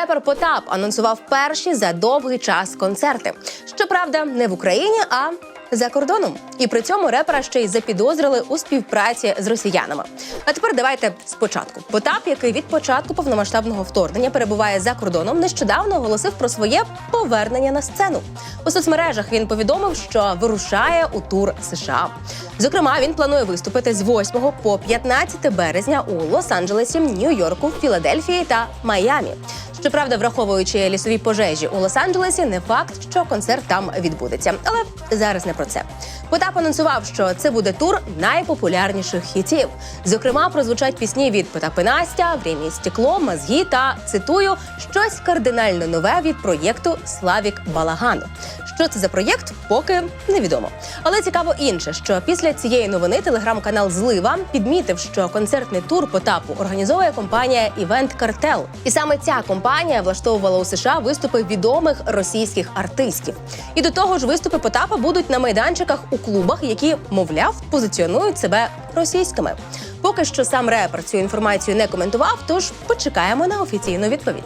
Репер Потап анонсував перші за довгий час концерти. Щоправда, не в Україні, а за кордоном. І при цьому репера ще й запідозрили у співпраці з росіянами. А тепер давайте спочатку. Потап, який від початку повномасштабного вторгнення перебуває за кордоном, нещодавно оголосив про своє повернення на сцену. У соцмережах він повідомив, що вирушає у тур США. Зокрема, він планує виступити з 8 по 15 березня у Лос-Анджелесі, Нью-Йорку, Філадельфії та Майамі. Щоправда, враховуючи лісові пожежі у Лос-Анджелесі, не факт, що концерт там відбудеться. Але зараз не про це. Потап анонсував, що це буде тур найпопулярніших хітів. Зокрема, прозвучать пісні від Потапи Настя, «Время стекло, мозги та цитую щось кардинально нове від проєкту Славік Балагану. Що це за проєкт, поки невідомо. Але цікаво інше, що після цієї новини телеграм-канал Злива підмітив, що концертний тур Потапу організовує компанія Івент Картел. І саме ця компанія влаштовувала у США виступи відомих російських артистів. І до того ж, виступи Потапа будуть на майданчиках у клубах, які, мовляв, позиціонують себе російськими. Поки що сам репер цю інформацію не коментував, тож почекаємо на офіційну відповідь.